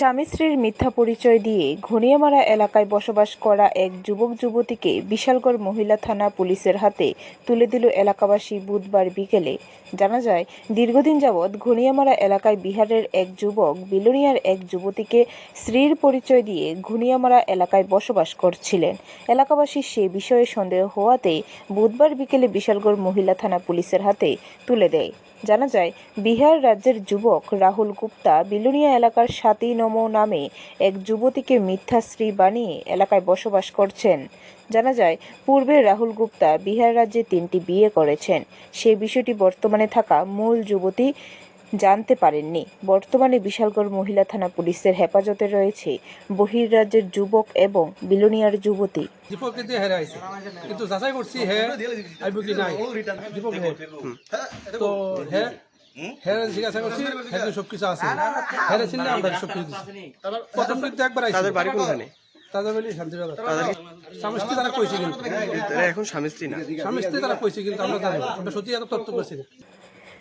স্বামী স্ত্রীর মিথ্যা পরিচয় দিয়ে ঘনিয়ামারা এলাকায় বসবাস করা এক যুবক যুবতীকে বিশালগড় মহিলা থানা পুলিশের হাতে তুলে দিল এলাকাবাসী বুধবার বিকেলে। জানা যায়, দীর্ঘদিন যাবৎ ঘনিয়ামারা এলাকায় বিহারের এক যুবক, বিলোনিয়ার এক যুবতীকে স্ত্রীর পরিচয় দিয়ে ঘনিয়ামারা এলাকায় বসবাস করছিলেন। এলাকাবাসী সে বিষয়ে সন্দেহ হওয়াতে বুধবার বিকেলে বিশালগড় মহিলা থানা পুলিশের হাতে তুলে দেয়। জানা যায়, বিহার রাজ্যের যুবক রাহুল গুপ্তা বিলুনিয়া এলাকার সাতী নম নামে এক যুবতীকে মিথ্যা শ্রী বানিয়ে এলাকায় বসবাস করছেন। জানা যায়, পূর্বে রাহুল গুপ্তা বিহার রাজ্যে তিনটি বিয়ে করেছেন। সেই বিষয়টি বর্তমানে থাকা মূল যুবতী জানতে পারেননি। বর্তমানে বিশালগড় মহিলা থানা পুলিশের হেফাজতে রয়েছে বহির্রাজ্যের যুবক এবং বিলোনিয়ার যুবতী। দীপক কিন্তু হেরে কিন্তু যাচাই করছি হে আইব কি নাই? দীপক তো হে হেরে জিজ্ঞাসা করছি হেরে সব আছে। হেরে চিনলে আমরা সব কিছু প্রথম কিন্তু একবার আইছি? তাদের বাড়ি কোনখানে? তাদের বলি শান্তিবাজার। স্বামী স্ত্রী তারা কইছে কিন্তু। এখন স্বামী স্ত্রী না? স্বামী স্ত্রী তারা কইছে কিন্তু আমরা জানি আমরা সত্যি এত তথ্য করছি না